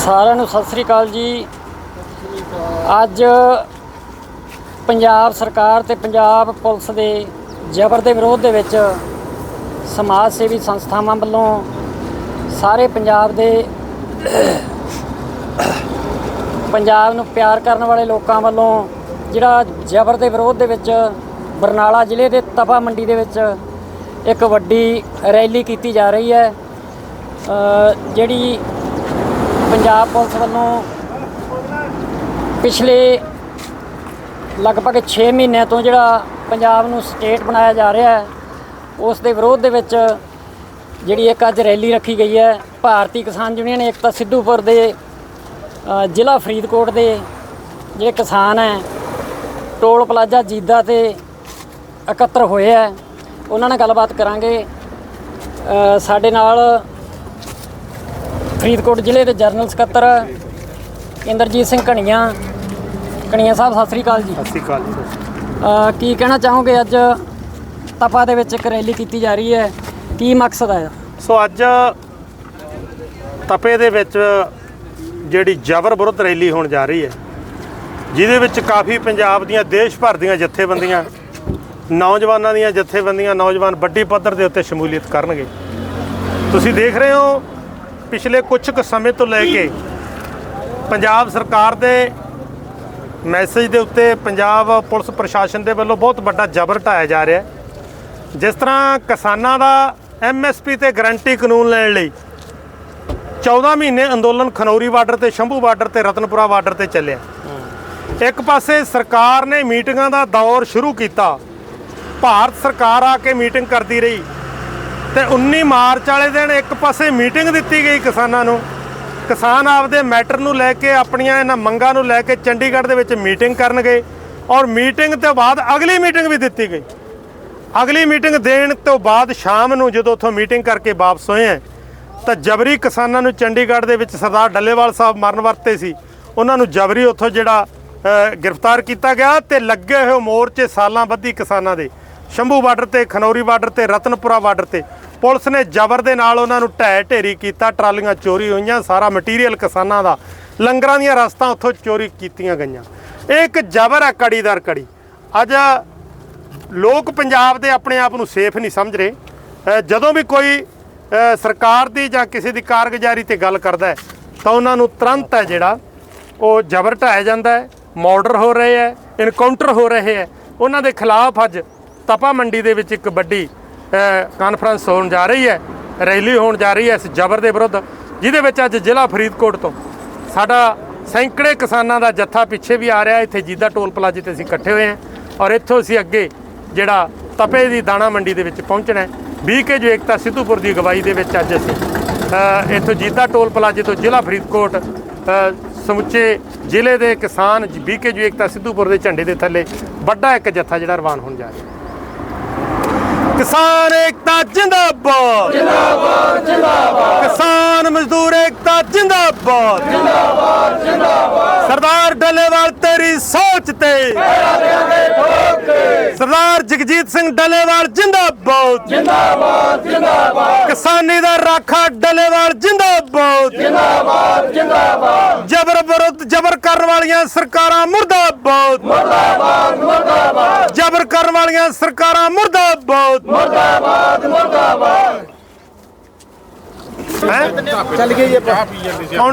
ਸਾਰਿਆਂ ਨੂੰ ਸਤਿ ਸ੍ਰੀ ਅਕਾਲ ਜੀ। ਅੱਜ ਪੰਜਾਬ ਸਰਕਾਰ ਤੇ ਪੰਜਾਬ ਪੁਲਿਸ ਦੇ ਜ਼ਬਰ ਦੇ ਵਿਰੋਧ ਦੇ ਵਿੱਚ ਸਮਾਜ ਸੇਵੀ ਸੰਸਥਾਵਾਂ ਵੱਲੋਂ ਸਾਰੇ ਪੰਜਾਬ ਦੇ ਪੰਜਾਬ ਨੂੰ ਪਿਆਰ ਕਰਨ ਵਾਲੇ ਲੋਕਾਂ ਵੱਲੋਂ ਜਿਹੜਾ ਜ਼ਬਰ ਦੇ ਵਿਰੋਧ ਦੇ ਵਿੱਚ ਬਰਨਾਲਾ ਜ਼ਿਲ੍ਹੇ ਦੇ ਤਪਾ ਮੰਡੀ ਦੇ ਵਿੱਚ ਇੱਕ ਵੱਡੀ ਰੈਲੀ ਕੀਤੀ ਜਾ ਰਹੀ ਹੈ। ਜਿਹੜੀ ਪੰਜਾਬ ਪੁਲਿਸ ਵੱਲੋਂ ਪਿਛਲੇ ਲਗਭਗ 6 ਮਹੀਨਿਆਂ ਤੋਂ ਜਿਹੜਾ ਪੰਜਾਬ ਨੂੰ ਸਟੇਟ ਬਣਾਇਆ ਜਾ ਰਿਹਾ ਹੈ, ਉਸ ਦੇ ਵਿਰੋਧ ਦੇ ਵਿੱਚ ਜਿਹੜੀ ਇੱਕ ਅੱਜ ਰੈਲੀ ਰੱਖੀ ਗਈ ਹੈ, ਭਾਰਤੀ ਕਿਸਾਨ ਯੂਨੀਅਨ ਏਕਤਾ ਸਿੱਧੂਪੁਰ ਦੇ ਜ਼ਿਲ੍ਹਾ ਫਰੀਦਕੋਟ ਦੇ ਜਿਹੜੇ ਕਿਸਾਨ ਹੈ, ਟੋਲ ਪਲਾਜ਼ਾ ਜੀਦਾ ਤੇ ਇਕੱਤਰ ਹੋਏ ਹੈ, ਉਹਨਾਂ ਨਾਲ ਗੱਲਬਾਤ ਕਰਾਂਗੇ। ਸਾਡੇ ਨਾਲ ਫਰੀਦਕੋਟ ਜ਼ਿਲ੍ਹੇ ਦੇ ਜਰਨਲ ਸਕੱਤਰ ਇੰਦਰਜੀਤ ਸਿੰਘ ਕਣੀਆਂ ਕਣੀਆਂ ਸਾਹਿਬ ਸਤਿ ਸ੍ਰੀ ਅਕਾਲ ਜੀ। ਸਤਿ ਸ਼੍ਰੀ ਅਕਾਲ ਜੀ ਕੀ ਕਹਿਣਾ ਚਾਹੋਗੇ? ਅੱਜ ਤਪਾ ਦੇ ਵਿੱਚ ਇੱਕ ਰੈਲੀ ਕੀਤੀ ਜਾ ਰਹੀ ਹੈ। ਕੀ ਮਕਸਦ ਹੈ? ਸੋ ਅੱਜ ਤਪੇ ਦੇ ਵਿੱਚ ਜਿਹੜੀ ਜ਼ਬਰ ਵਿਰੁੱਧ ਰੈਲੀ ਹੋਣ ਜਾ ਰਹੀ ਹੈ ਜਿਹਦੇ ਵਿੱਚ ਕਾਫੀ ਪੰਜਾਬ ਦੀਆਂ ਦੇਸ਼ ਭਰ ਦੀਆਂ ਜਥੇਬੰਦੀਆਂ ਨੌਜਵਾਨਾਂ ਦੀਆਂ ਜਥੇਬੰਦੀਆਂ ਨੌਜਵਾਨ ਵੱਡੀ ਪੱਧਰ ਦੇ ਉੱਤੇ ਸ਼ਮੂਲੀਅਤ ਕਰਨਗੇ। ਤੁਸੀਂ ਦੇਖ ਰਹੇ ਹੋ ਪਿਛਲੇ ਕੁਝ ਕੁ ਸਮੇਂ ਤੋਂ ਲੈ ਕੇ ਪੰਜਾਬ ਸਰਕਾਰ ਦੇ ਮੈਸੇਜ ਦੇ ਉੱਤੇ ਪੰਜਾਬ ਪੁਲਿਸ ਪ੍ਰਸ਼ਾਸਨ ਦੇ ਵੱਲੋਂ ਬਹੁਤ ਵੱਡਾ ਜ਼ਬਰ ਢਾਇਆ ਜਾ ਰਿਹਾ ਹੈ। ਜਿਸ ਤਰ੍ਹਾਂ ਕਿਸਾਨਾਂ ਦਾ ਐਮਐਸਪੀ ਤੇ ਗਰੰਟੀ ਕਾਨੂੰਨ ਲੈਣ ਲਈ 14 ਮਹੀਨੇ ਅੰਦੋਲਨ ਖਨੌਰੀ ਬਾਰਡਰ ਤੇ, ਸ਼ੰਭੂ ਬਾਰਡਰ ਤੇ, ਰਤਨਪੁਰਾ ਬਾਰਡਰ ਤੇ ਚੱਲਿਆ। ਇੱਕ ਪਾਸੇ ਸਰਕਾਰ ਨੇ ਮੀਟਿੰਗਾਂ ਦਾ ਦੌਰ ਸ਼ੁਰੂ ਕੀਤਾ। ਭਾਰਤ ਸਰਕਾਰ ਆ ਕੇ ਮੀਟਿੰਗ ਕਰਦੀ ਰਹੀ। ਤੇ 19 ਮਾਰਚ ਵਾਲੇ ਦਿਨ ਇੱਕ ਪਾਸੇ ਮੀਟਿੰਗ ਦਿੱਤੀ ਗਈ ਕਿਸਾਨਾਂ ਨੂੰ। ਕਿਸਾਨ ਆਪਦੇ ਮੈਟਰ ਨੂੰ ਲੈ ਕੇ ਆਪਣੀਆਂ ਇਹਨਾਂ ਮੰਗਾਂ ਨੂੰ ਲੈ ਕੇ ਚੰਡੀਗੜ੍ਹ ਦੇ ਵਿੱਚ ਮੀਟਿੰਗ ਕਰਨਗੇ ਔਰ ਮੀਟਿੰਗ ਤੋਂ ਬਾਅਦ ਅਗਲੀ ਮੀਟਿੰਗ ਵੀ ਦਿੱਤੀ ਗਈ। ਅਗਲੀ ਮੀਟਿੰਗ ਦੇਣ ਤੋਂ ਬਾਅਦ ਸ਼ਾਮ ਨੂੰ ਜਦੋਂ ਉੱਥੋਂ ਮੀਟਿੰਗ ਕਰਕੇ ਵਾਪਸ ਹੋਏ ਆ, ਤਾਂ ਜਬਰੀ ਕਿਸਾਨਾਂ ਨੂੰ ਚੰਡੀਗੜ੍ਹ ਦੇ ਵਿੱਚ ਸਰਦਾਰ ਡੱਲੇਵਾਲ ਸਾਹਿਬ ਮਰਨ ਵਰਤੇ ਸੀ। ਉਹਨਾਂ ਨੂੰ ਜਬਰੀ ਉੱਥੋਂ ਜਿਹੜਾ ਗ੍ਰਿਫਤਾਰ ਕੀਤਾ ਗਿਆ ਤੇ ਲੱਗੇ ਹੋਏ ਮੋਰਚੇ ਸਾਲਾਂ ਬੱਧੀ ਕਿਸਾਨਾਂ ਦੇ। ਸ਼ੰਭੂ ਬਾਰਡਰ ਤੇ, ਖਨੌਰੀ ਬਾਰਡਰ ਤੇ, ਰਤਨਪੁਰਾ ਬਾਰਡਰ ਤੇ। ਪੁਲਿਸ ਨੇ ਜ਼ਬਰ ਦੇ ਨਾਲ ਉਹਨਾਂ ਨੂੰ ਢਹਿ ਢੇਰੀ ਕੀਤਾ, ਟਰਾਲੀਆਂ ਚੋਰੀ ਹੋਈਆਂ, ਸਾਰਾ ਮਟੀਰੀਅਲ ਕਿਸਾਨਾਂ ਦਾ। ਲੰਗਰਾਂ ਦੀਆਂ ਰਸਤਾਂ ਉੱਥੋਂ ਚੋਰੀ ਕੀਤੀਆਂ ਗਈਆਂ। ਇਹ ਇੱਕ ਜ਼ਬਰ ਹੈ ਕੜੀ ਦਰ ਕੜੀ। ਅੱਜ ਲੋਕ ਪੰਜਾਬ ਦੇ ਆਪਣੇ ਆਪ ਨੂੰ ਸੇਫ ਨਹੀਂ ਸਮਝ ਰਹੇ। ਜਦੋਂ ਵੀ ਕੋਈ ਸਰਕਾਰ ਦੀ ਜਾਂ ਕਿਸੇ ਦੀ ਕਾਰਗੁਜ਼ਾਰੀ ਤੇ ਗੱਲ ਕਰਦਾ ਹੈ, ਤਾਂ ਉਹਨਾਂ ਨੂੰ ਤੁਰੰਤ ਹੈ ਜਿਹੜਾ ਉਹ ਜ਼ਬਰ ਢਾਇਆ ਜਾਂਦਾ ਹੈ, ਮਰਡਰ ਹੋ ਰਹੇ ਹੈ, ਇਨਕਾਊਂਟਰ ਹੋ ਰਹੇ ਹੈ। ਉਹਨਾਂ ਦੇ ਖਿਲਾਫ ਅੱਜ ਤਪਾ ਮੰਡੀ ਦੇ ਵਿੱਚ ਇੱਕ ਵੱਡੀ ਕਾਨਫਰੰਸ ਹੋਣ ਜਾ ਰਹੀ ਹੈ, ਰੈਲੀ ਹੋਣ ਜਾ ਰਹੀ ਹੈ ਇਸ ਜ਼ਬਰ ਦੇ ਵਿਰੁੱਧ, ਜਿਹਦੇ ਵਿੱਚ ਅੱਜ ਜ਼ਿਲ੍ਹਾ ਫਰੀਦਕੋਟ ਤੋਂ ਸਾਡਾ ਸੈਂਕੜੇ ਕਿਸਾਨਾਂ ਦਾ ਜੱਥਾ ਪਿੱਛੇ ਵੀ ਆ ਰਿਹਾ ਇੱਥੇ ਜੀਦਾ ਟੋਲ ਪਲਾਜ਼ੇ ਤੇ ਅਸੀਂ ਇਕੱਠੇ ਹੋਏ ਹਾਂ ਔਰ ਇੱਥੋਂ ਅਸੀਂ ਅੱਗੇ ਜਿਹੜਾ ਤਪੇ ਦੀ ਦਾਣਾ ਮੰਡੀ ਦੇ ਵਿੱਚ ਪਹੁੰਚਣਾ ਹੈ। 20 ਕੇ ਜੋ ਏਕਤਾ ਸਿੱਧੂਪੁਰ ਦੀ ਅਗਵਾਈ ਦੇ ਵਿੱਚ ਅੱਜ ਅਸੀਂ ਇੱਥੋਂ ਜੀਦਾ ਟੋਲ ਪਲਾਜ਼ੇ ਤੋਂ ਜ਼ਿਲ੍ਹਾ ਫਰੀਦਕੋਟ ਸਮੁੱਚੇ ਜ਼ਿਲ੍ਹੇ ਦੇ ਕਿਸਾਨ 20 ਕੇ ਜੋ ਏਕਤਾ ਸਿੱਧੂਪੁਰ ਦੇ ਝੰਡੇ ਦੇ ਥੱਲੇ ਵੱਡਾ ਇੱਕ ਜੱਥਾ ਜਿਹੜਾ ਰਵਾਨ ਹੋਣ ਜਾ ਰਿਹਾ ਕਿਸਾਨ ਏਕਤਾ ਜਿੰਦਾਬਾਦ। ਜਿੰਦਾਬਾਦ ਜਿੰਦਾਬਾਦ ਕਿਸਾਨ ਮਜ਼ਦੂਰ ਏਕਤਾ ਜਿੰਦਾਬਾਦ। ਜਿੰਦਾਬਾਦ ਜਿੰਦਾਬਾਦ। ਸਰਦਾਰ ਡੱਲੇਵਾਲ ਤੇਰੀ ਸੋਚ ਤੇ। ਸਰਦਾਰ ਜਗਜੀਤ ਸਿੰਘ ਡੱਲੇਵਾਲ ਜਿੰਦਾਬਾਦ। ਜਿੰਦਾਬਾਦ ਜਿੰਦਾਬਾਦ। ਕਿਸਾਨੀ ਦਾ ਰਾਖਾ ਡੱਲੇਵਾਲ ਜਿੰਦਾਬਾਦ। ਜਿੰਦਾਬਾਦ ਜਿੰਦਾਬਾਦ। ਜਬਰ ਵਿਰੁੱਧ ਜਬਰ ਕਰਨ ਵਾਲੀਆਂ ਸਰਕਾਰਾਂ ਮੁਰਦਾਬਾਦ। ਮੁਰਦਾਬਾਦ। ਵਾਲੀਆਂ ਸਰਕਾਰਾਂ ਮੁਰਦਾਬਾਦ। ਮੁਰਦਾਬਾਦ ਮੁਰਦਾਬਾਦ। ਹੈ? ਚੱਲ ਗਈ ਇਹ। ਕੌਣ